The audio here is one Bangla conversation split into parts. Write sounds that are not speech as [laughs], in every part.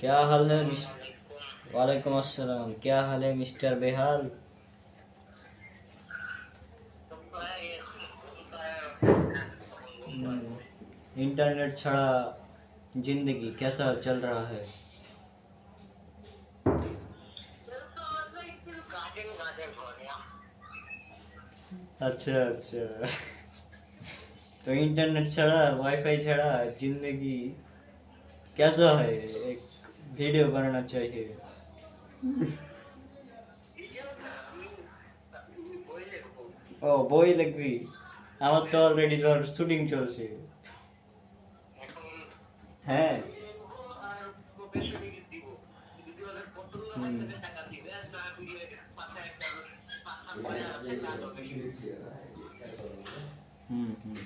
क्या हाल है वालेकुम अस्सलाम। क्या हाल है मिस्टर बेहाल? हम्म, इंटरनेट छड़ा ज़िंदगी कैसा चल रहा है? अच्छा अच्छा। तो इंटरनेट छड़ा वाईफाई छड़ा ज़िंदगी कैसा है? एक वीडियो बनाना चाहिए ও বই লিখবি আমার তো অলরেডি ধর শুটিং চলছে হ্যাঁ হুম। হুম হুম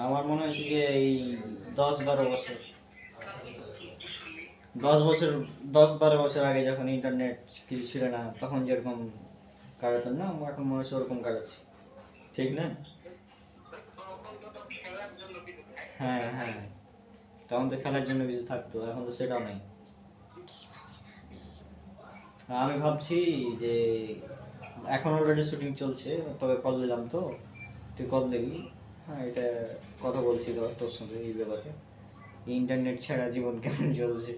আমার মনে হয়েছে যে এই দশ বারো বছর দশ বছর, দশ বারো বছর আগে যখন ইন্টারনেট কিছু ছিল না, তখন যেরকম কাটাতাম, না, এখন মনে হচ্ছে ওরকম কাটাচ্ছি। ঠিক না? হ্যাঁ হ্যাঁ। তখন তো খেলার জন্য কিছু থাকতো, এখন তো সেটাও নেই। আমি ভাবছি যে, এখন অলরেডি শুটিং চলছে, তবে কল দিলাম তো, তুই কল দিবি। হ্যাঁ এটা কথা বলছি তো তোর সঙ্গে এই ব্যাপারে। ইন্টারনেট ছাড়া জীবন কেমন চলছে?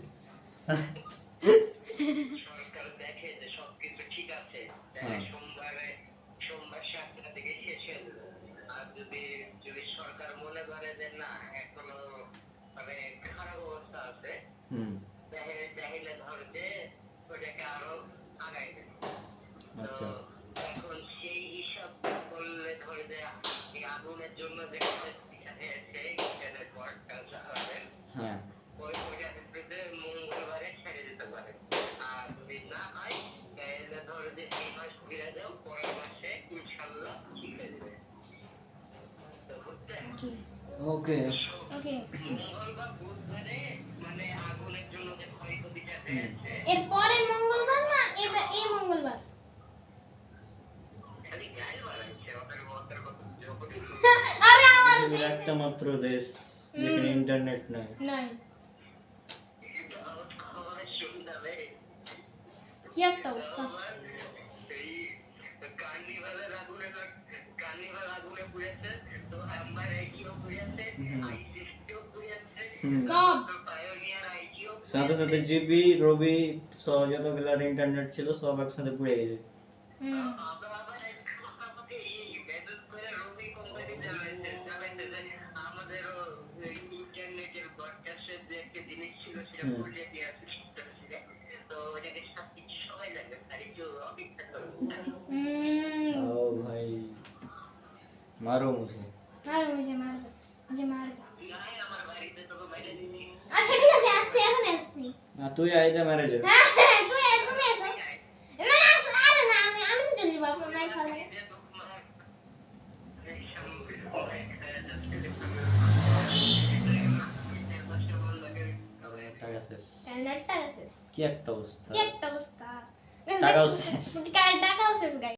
সরকার দেখে যে সবকিছু ঠিক আছে হ্যাঁ। সোমবারে সোমবার সাতটা থেকে শেষ হয়ে যাবে। আর যদি যদি সরকার মনে করে যে না এখনও মানে খারাপ অবস্থা আছে তাহলে তাহলে ধর যে ওটাকে আরও আগাই দেবে আচ্ছা তো এখন সেই হিসাব করলে ধর যে এই আগুনের জন্য যে সেই হ্যাঁ ওই ওইটা হুম। হয়েছে এর পরের মঙ্গলবার না? এবার এই মঙ্গলবার। [laughs] আরে আমার একটা মাত্র দেশ যেখানে ইন্টারনেট নাই। নাই। কি একটা অবস্থা? সাথে সাথে জিবি রবি সব যতগুলার ইন্টারনেট ছিল সব একসাথে পুড়ে গেছে। এই ইন্টারনেটের ব্রডকাস্টের যে একটা জিনিস ছিল সেটা মারো মুঝে মার মুঝে মার মুঝে মার নাই আমার বাড়িতে তোকে বাইরে দিচ্ছি আচ্ছা ঠিক আছে আসছি এখন আসছি না তুই আইতে ম্যারেজে হ্যাঁ হ্যাঁ তুই তুমি এসো না আসো আরে না আমি আমি তো চলে যাব আপনার মাই খাবে টাকা শেষ টাকা আছে কি একটা অবস্থা কি একটা অবস্থা টাকাও শেষ। টাকাও শেষ গাই